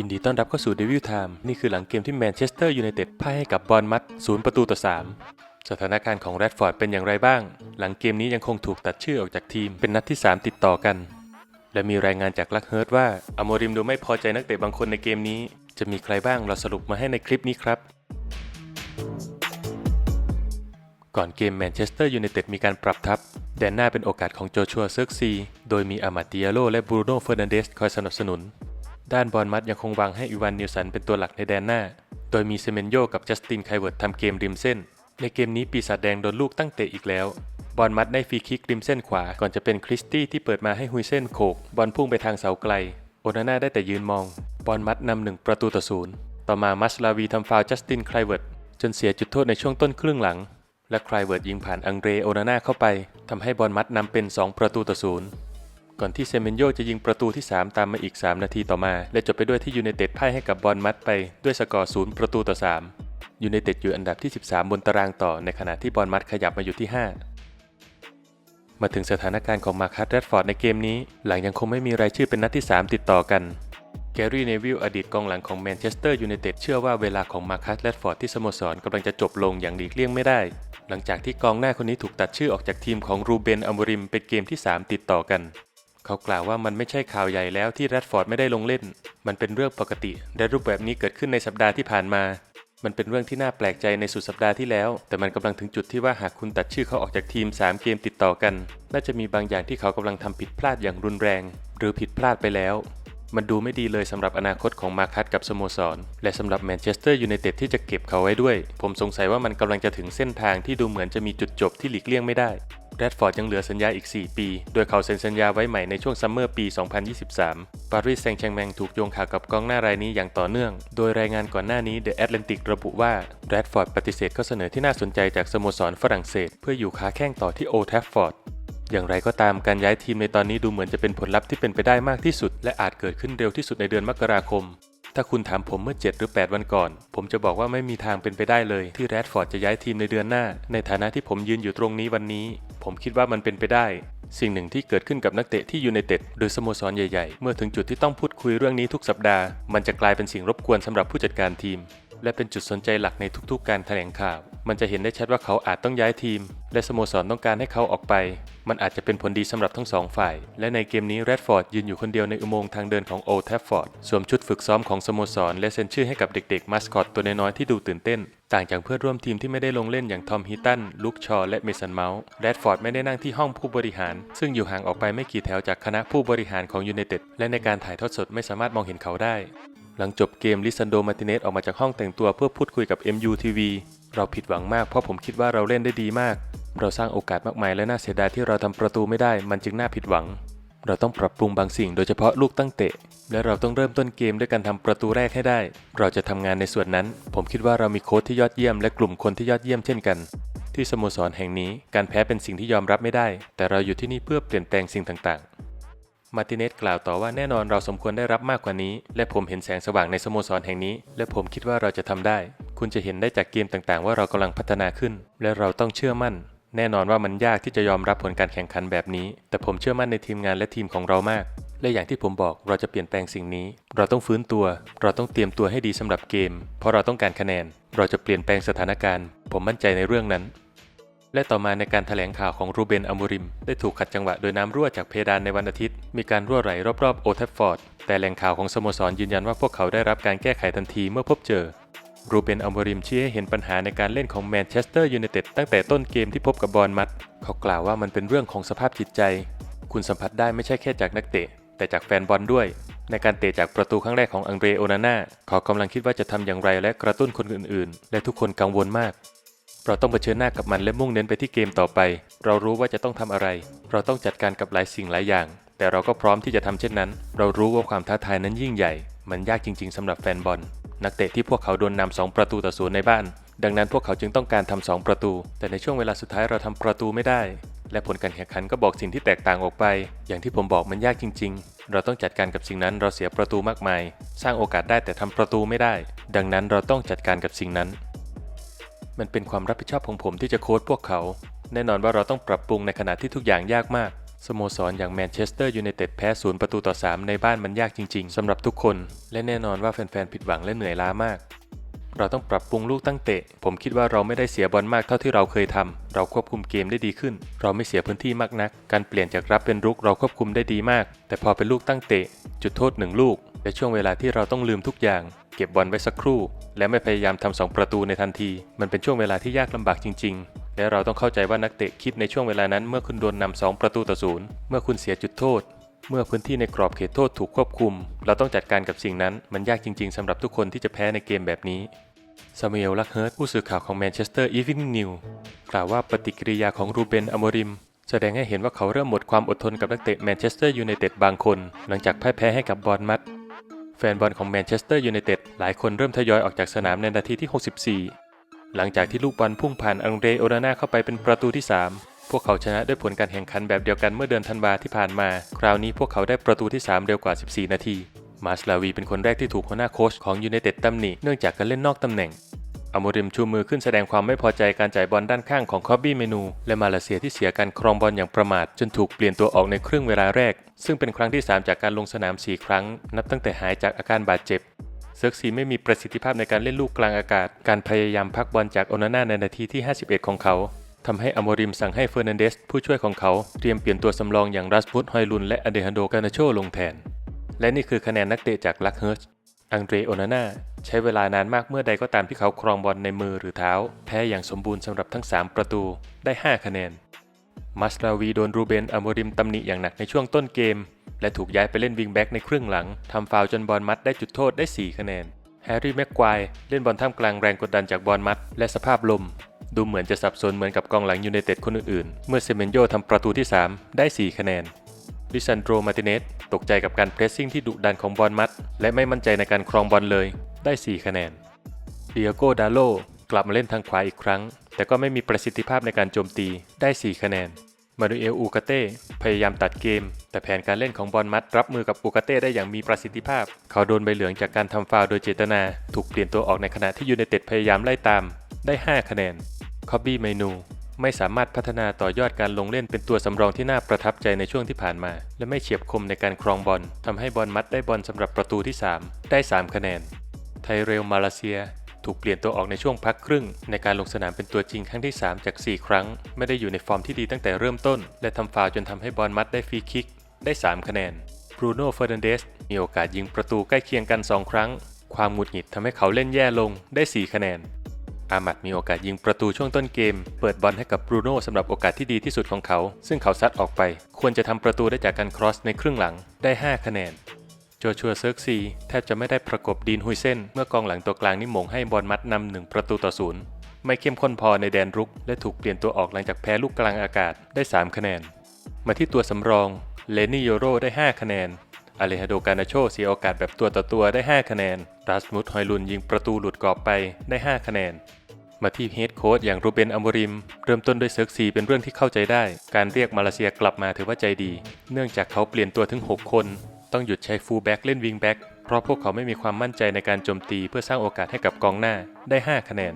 ยินดีต้อนรับเข้าสู่ Devil Time นี่คือหลังเกมที่แมนเชสเตอร์ยูไนเต็ดพ่ายให้กับบอลมัดศูนย์ประตูต่อ 3 สถานการณ์ของแรดฟอร์ดเป็นอย่างไรบ้าง หลังเกมนี้ยังคงถูกตัดชื่อออกจากทีมเป็นนัดที่ 3 ติดต่อกัน และมีรายงานจากลักเฮิร์ตว่าอโมริมดูไม่พอใจนักเตะบางคนในเกมนี้ จะมีใครบ้างเราสรุปมาให้ในคลิปนี้ครับ ก่อนเกมแมนเชสเตอร์ยูไนเต็ดมีการปรับทัพแดนหน้าเป็นโอกาสของโจชัวเซิร์กซี โดยมีอามาติอาโลและบรูโน่เฟอร์นันเดสคอยสนับสนุน ด้านบอลมัดยังคงวางให้อีวานนิวสันเป็นตัวหลักในแดนหน้า โดยมีเซเมนโยกับจัสตินไคเวิร์ดทำเกมริมเส้น ในเกมนี้ปีศาจแดงโดนลูกตั้งเตะอีกแล้ว บอลมัดได้ฟรีคิกริมเส้นขวา ก่อนจะเป็นคริสตี้ที่เปิดมาให้ฮุยเส้นโขก บอลพุ่งไปทางเสาไกล โอนาน่าได้แต่ยืนมอง บอลมัดนำหนึ่งประตูต่อศูนย์ ต่อมามัสลาวีทำฟาวจัสตินไคลเวิร์ดจนเสียจุดโทษในช่วงต้นครึ่งหลัง และไคลเวิร์ดยิงผ่านอังเดรโอนาน่าเข้าไปทำให้บอลมัดนำเป็น 2 ประตูต่อศูนย์ ก่อนที่เซเมนโยจะยิงประตูที่ 3 ตามมาอีก 3 นาทีต่อมา และจบไปด้วยที่ยูไนเต็ดพ่ายให้กับบอลมัดไปด้วยสกอร์0ประตูต่อ 3 ยูไนเต็ดอยู่อันดับที่ 13 บนตารางต่อในขณะที่บอลมัดขยับมาอยู่ที่ 5 มาถึงสถานการณ์ของมาคัสแรดฟอร์ดในเกมนี้ หลังยังคงไม่มีรายชื่อเป็นนัดที่ 3 ติดต่อกันแกรี่เนวิลอดีตกองหลังของแมนเชสเตอร์ยูไนเต็ดเชื่อว่าเวลาของมาคัสแรดฟอร์ดที่สโมสรกำลังจะจบลงอย่างหลีกเลี่ยงไม่ได้ หลังจากที่กองหน้าคนนี้ถูกตัดชื่อออกจากทีมของรูเบนอัมบริมเป็นเกมที่ 3 ติดต่อกัน เขากล่าวว่ามันไม่ใช่ข่าวใหญ่แล้วที่แรดฟอร์ดไม่ได้ลงเล่น มันเป็นเรื่องปกติ และรูปแบบนี้เกิดขึ้นในสัปดาห์ที่ผ่านมา มันเป็นเรื่องที่น่าแปลกใจในสุดสัปดาห์ที่แล้ว แต่มันกำลังถึงจุดที่ว่าหากคุณตัดชื่อเขาออกจากทีม 3 เกมติดต่อกัน น่าจะมีบางอย่างที่เขากำลังทำผิดพลาดอย่างรุนแรง หรือผิดพลาดไปแล้ว มันดูไม่ดีเลยสำหรับอนาคตของมาคัสกับสโมสร และสำหรับแมนเชสเตอร์ยูไนเต็ดที่จะเก็บเขาไว้ด้วย ผมสงสัยว่ามันกำลังจะถึงเส้นทางที่ดูเหมือนจะมีจุดจบที่หลีกเลี่ยงไม่ได้ แรดฟอร์ดยังเหลือสัญญาอีก 4 ปี โดยเขาเซ็นสัญญาไว้ใหม่ในช่วงซัมเมอร์ปี 2023 ปารีสแซงต์แชงแมงถูกโยงข่าวกับกองหน้ารายนี้อย่างต่อเนื่อง โดยรายงานก่อนหน้านี้ The Atlantic ระบุว่าแรดฟอร์ดปฏิเสธข้อเสนอที่น่าสนใจจากสโมสรฝรั่งเศส เพื่ออยู่ค้าแข้งต่อที่โอแทฟฟอร์ดอย่างไรก็ตามการย้ายทีมในตอนนี้ดูเหมือนจะเป็นผลลัพธ์ที่เป็นไปได้มากที่สุด และอาจเกิดขึ้นเร็วที่สุดในเดือนมกราคม ถ้าคุณถามผมเมื่อ 7 หรือ 8 วันก่อน ผมจะบอกว่าไม่มีทางเป็นไปได้เลย ที่แรดฟอร์ดจะย้ายทีมในเดือนหน้า ในฐานะที่ผมยืนอยู่ตรงนี้วันนี้ ผมคิดว่ามันเป็นไปได้ สิ่งหนึ่งที่เกิดขึ้นกับนักเตะที่ยูไนเต็ดโดยสโมสรใหญ่ๆ เมื่อถึงจุดที่ต้องพูดคุยเรื่องนี้ทุกสัปดาห์ มันจะกลายเป็นสิ่งรบกวนสำหรับผู้จัดการทีม และเป็นจุดสนใจหลักในทุกๆ การแถลงข่าว มันจะเห็นได้ชัดว่าเขาอาจต้องย้ายทีม และสโมสรต้องการให้เขาออกไป มันอาจจะเป็นผลดีสำหรับทั้งสองฝ่าย และในเกมนี้แรดฟอร์ดยืนอยู่คนเดียวในอุโมงค์ทางเดินของโอลแทฟฟอร์ดสวมชุดฝึกซ้อมของสโมสร และเซ็นชื่อให้กับเด็กๆมาสคอตตัวน้อยๆที่ดูตื่นเต้น ต่างจากเพื่อนร่วมทีมที่ไม่ได้ลงเล่นอย่างทอมฮิตตันลุคชอและเมสันเมาส์แรดฟอร์ดไม่ได้นั่งที่ห้องผู้บริหาร ซึ่งอยู่ห่างออกไปไม่กี่แถวจากคณะผู้บริหารของยูไนเต็ดและในการถ่ายทอดสดไม่สามารถมองเห็นเขาได้ หลังจบเกมลิซันโดมาติเนสออกมาจากห้องแต่งตัวเพื่อพูดคุยกับ MUTV เราผิดหวังมากเพราะผมคิดว่าเราเล่นได้ดีมาก เราสร้างโอกาสมากมายและน่าเสียดายที่เราทำประตูไม่ได้ มันจึงน่าผิดหวัง เราต้องปรับปรุงบางสิ่งโดยเฉพาะลูกตั้งเตะ และเราต้องเริ่มต้นเกมด้วยการทำประตูแรกให้ได้ เราจะทำงานในส่วนนั้น ผมคิดว่าเรามีโค้ชที่ยอดเยี่ยมและกลุ่มคนที่ยอดเยี่ยมเช่นกัน ที่สโมสรแห่งนี้การแพ้เป็นสิ่งที่ยอมรับไม่ได้ แต่เราอยู่ที่นี่เพื่อเปลี่ยนแปลงสิ่งต่างๆ มาร์ติเนสกล่าวต่อว่าแน่นอนเราสมควรได้รับมากกว่านี้ และผมเห็นแสงสว่างในสโมสรแห่งนี้ และผมคิดว่าเราจะทำได้ คุณจะเห็นได้จากเกมต่างๆ ว่าเรากำลังพัฒนาขึ้น และเราต้องเชื่อมั่น แน่นอนว่ามันยากที่จะยอมรับผลการแข่งขันแบบนี้ แต่ผมเชื่อมั่นในทีมงานและทีมของเรามาก และอย่างที่ผมบอกเราจะเปลี่ยนแปลงสิ่งนี้ เราต้องฟื้นตัว เราต้องเตรียมตัวให้ดีสำหรับเกม เพราะเราต้องการคะแนน เราจะเปลี่ยนแปลงสถานการณ์ ผมมั่นใจในเรื่องนั้น และต่อมาในการแถลงข่าวของรูเบนอัม r ริม ได้ถูกขัดจังหวะโดยน้ำรั่วจากเพดานในวันอาทิตย์ มีการรั่วไหลรอบๆโอทัฟฟอร์ด แต่แหล่งข่าวของสโมสรยืนยันว่าพวกเขาได้รับการแก้ไขทันทีเมื่อพบเจอ รูเบนอัม r ริมชี้ให้เห็นปัญหาในการเล่นของแมนเชสเตอร์ยูไนเต็ดตั้งแต่ต้นเกมที่พบกับบอลมัด เขากล่าวว่ามันเป็นเรื่องของสภาพจิตใจ คุณสัมผัสได้ไม่ใช่แค่จากนักเตะ แต่จากแฟนบอลด้วย ในการเตะจากประตูครั้งแรกของอังเดรโอนาน่าเขากำลังคิดว่าจะทำอย่างไรและกระตุ้นคนอื่น ๆ และทุกคนกังวลมาก เราต้องเผชิญหน้ากับมันและมุ่งเน้นไปที่เกมต่อไป เรารู้ว่าจะต้องทำอะไร เราต้องจัดการกับหลายสิ่งหลายอย่าง แต่เราก็พร้อมที่จะทำเช่นนั้น เรารู้ว่าความท้าทายนั้นยิ่งใหญ่ มันยากจริง ๆสำหรับแฟนบอล นักเตะที่พวกเขาโดนนำสองประตูต่อศูนย์ในบ้าน ดังนั้นพวกเขาจึงต้องการทำสองประตู แต่ในช่วงเวลาสุดท้ายเราทำประตูไม่ได้ และผลการแข่งขันก็บอกสิ่งที่แตกต่างออกไป อย่างที่ผมบอกมันยากจริง ๆ เราต้องจัดการกับสิ่งนั้น เราเสียประตูมากมาย สร้างโอกาสได้แต่ทำประตูไม่ได้ ดังนั้นเราต้องจัดการกับสิ่งนั้น มันเป็นความรับผิดชอบของผมที่จะโค้ชพวกเขา แน่นอนว่าเราต้องปรับปรุงในขณะที่ทุกอย่างยากมาก สโมสรอย่างแมนเชสเตอร์ยูไนเต็ดแพ้ศูนย์ประตูต่อ 3 ในบ้านมันยากจริง ๆสำหรับทุกคน และแน่นอนว่าแฟนๆผิดหวังและเหนื่อยล้ามาก เราต้องปรับปรุงลูกตั้งเตะ ผมคิดว่าเราไม่ได้เสียบอลมากเท่าที่เราเคยทำเราควบคุมเกมได้ดีขึ้น เราไม่เสียพื้นที่มากนัก การเปลี่ยนจากรับเป็นรุกเราควบคุมได้ดีมาก แต่พอเป็นลูกตั้งเตะ จุดโทษหนึ่งลูก และช่วงเวลาที่เราต้องลืมทุกอย่าง เก็บบอลไว้สักครู่ และไม่พยายามทำสองประตูในทันที มันเป็นช่วงเวลาที่ยากลำบากจริง ๆ และเราต้องเข้าใจว่านักเตะคิดในช่วงเวลานั้น เมื่อคุณโดนนำสองประตูต่อศูนย์เมื่อคุณเสียจุดโทษ เมื่อพื้นที่ในกรอบเขตโทษถูกควบคุม เราต้องจัดการกับสิ่งนั้น มันยากจริง ๆสำหรับทุกคนที่จะแพ้ในเกมแบบนี้ซามูเอลลักเฮิร์ตผู้สื่อข่าวของแมนเชสเตอร์อีฟ n ิงนิวกล่าวว่าปฏิกิริยาของรูเบนอโมริมแสดงให้เห็นว่าเขาเริ่มหมดความอดทนกับนักเตะแมนเชสเตอร์ยูไนเต็ดบางคน หลังจากพ่ายแพ้ให้กับบอร์มัด แฟนบอลของแมนเชสเตอร์ยูไนเต็ดหลายคนเริ่มทยอยออกจากสนามในนาทีที่ 64 หลังจากที่ลูกบอลพุ่งผ่านอังเดรโอนาน่าเข้าไปเป็นประตูที่ 3 พวกเขาชนะด้วยผลการแข่งขันแบบเดียวกันเมื่อเดือนธันวาที่ผ่านมา คราวนี้พวกเขาได้ประตูที่ 3 เร็วกว่า 14 นาที มาสลาวีเป็นคนแรกที่ถูกหัวหน้าโค้ชของยูไนเต็ดตำหนิเนื่องจากการเล่นนอกตำแหน่ง อโมริมชูมือขึ้นแสดงความไม่พอใจการจ่ายบอลด้านข้างของคอบบี้เมนู และมาเลเซียที่เสียการครองบอลอย่างประมาท จนถูกเปลี่ยนตัวออกในครึ่งเวลาแรก ซึ่งเป็นครั้งที่ 3 จากการลงสนาม 4 ครั้ง นับตั้งแต่หายจากอาการบาดเจ็บเซิร์กซีไม่มีประสิทธิภาพในการเล่นลูกกลางอากาศ การพยายามพักบอลจากโอนาน่าในนาทีที่ 51 ของเขาทำให้อโมริมสั่งให้เฟอร์นันเดสผู้ช่วยของเขาเตรียมเปลี่ยนตัวสำรองอย่างรัสมุดฮอยลุนและอเดฮันโดกานาโชลงแทน และนี่คือคะแนนนักเตะจากลักเฮิร์ช อังเดรโอนาน่าใช้เวลานานมากเมื่อใดก็ตามที่เขาครองบอลในมือหรือเท้า แพ้อย่างสมบูรณ์สำหรับทั้ง 3 ประตูได้ 5 คะแนน มัสลาวีโดนรูเบนอโมริมตำหนิอย่างหนักในช่วงต้นเกม และถูกย้ายไปเล่นวิงแบ็กในครึ่งหลังทำฟาวจนบอลมัดได้จุดโทษได้ 4 คะแนน แฮร์รี่แม็กควายเล่นบอลท่ามกลางแรงกดดันจากบอลมัด และสภาพลม ดูเหมือนจะสับสนเหมือนกับกองหลังยูไนเต็ดคนอื่นๆ เมื่อเซเมนโยทำประตูที่ 3 ได้ 4 คะแนน ลิซันโดรมาติเนสตกใจกับการเพรสซิ่งที่ดุดันของบอลมัด และไม่มั่นใจในการครองบอลเลย ได้ 4 คะแนนเดียโกดาโลกลับมาเล่นทางขวาอีกครั้ง แต่ก็ไม่มีประสิทธิภาพในการโจมตีได้ 4 คะแนน มาดูเอลอูกาเต้พยายามตัดเกม แต่แผนการเล่นของบอลมัดรับมือกับอูกาเต้ได้อย่างมีประสิทธิภาพ เขาโดนใบเหลืองจากการทำฟาวโดยเจตนา ถูกเปลี่ยนตัวออกในขณะที่ยูไนเต็ดพยายามไล่ตาม ได้ 5 คะแนนคอบบี้เมนู ไม่สามารถพัฒนาต่อยอดการลงเล่นเป็นตัวสำรองที่น่าประทับใจในช่วงที่ผ่านมา และไม่เฉียบคมในการครองบอลทำให้บอลมัดได้บอลสำหรับประตูที่ 3 ได้ 3 คะแนน ไทเรลมาเลเซีย ถูกเปลี่ยนตัวออกในช่วงพักครึ่ง ในการลงสนามเป็นตัวจริงครั้งที่ 3 จาก 4 ครั้ง ไม่ได้อยู่ในฟอร์มที่ดีตั้งแต่เริ่มต้น และทำฟาวจนทำให้บอลมัดได้ฟรีคิก ได้ 3 คะแนนบรูโน่เฟอร์นันเดสมีโอกาสยิงประตูใกล้เคียงกัน 2 ครั้ง ความหงุดหงิดทำให้เขาเล่นแย่ลงได้ 4 คะแนน อามัดมีโอกาสยิงประตูช่วงต้นเกม เปิดบอลให้กับบรูโน่สำหรับโอกาสที่ดีที่สุดของเขา ซึ่งเขาซัดออกไป ควรจะทำประตูได้จากการครอสในครึ่งหลังได้ 5 คะแนนโจชัวเซิร์กซีแทบจะไม่ได้ประกบดีนฮุยเซนเมื่อกองหลังตัวกลางนี่หมงให้บอลมัดนำหนึ่งประตูต่อศูนย์ไม่เข้มข้นพอในแดนรุก และถูกเปลี่ยนตัวออกหลังจากแพ้ลูกกลางอากาศได้ 3 คะแนน มาที่ตัวสำรองเลนี่โยโรได้ 5 คะแนนอเลฮาโดกานาโชเสียโอกาสแบบตัวต่อตัวได้ 5 คะแนนรัสมุดฮอยลุนยิงประตูหลุดกรอบไปได้ 5 คะแนน มาที่เฮดโค้ชอย่างรูเบนอโมบริม เริ่มต้นด้วยเซิร์กซีเป็นเรื่องที่เข้าใจได้ การเรียกมาเลเซียกลับมาถือว่าใจดี เนื่องจากเขาเปลี่ยนตัวถึง 6 คน ต้องหยุดใช้ฟูลแบ็กเล่นวิงแบ็กเพราะพวกเขาไม่มีความมั่นใจในการโจมตีเพื่อสร้างโอกาสให้กับกองหน้าได้ 5 คะแนน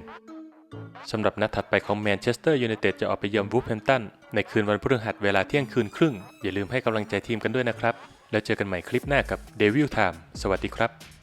สำหรับนัดถัดไปของแมนเชสเตอร์ยูไนเต็ดจะออกไปเยือนวูฟแฮมตันในคืนวันพฤหัสเวลาเที่ยงคืนครึ่ง อย่าลืมให้กำลังใจทีมกันด้วยนะครับ แล้วเจอกันใหม่คลิปหน้ากับ Devil Time สวัสดีครับ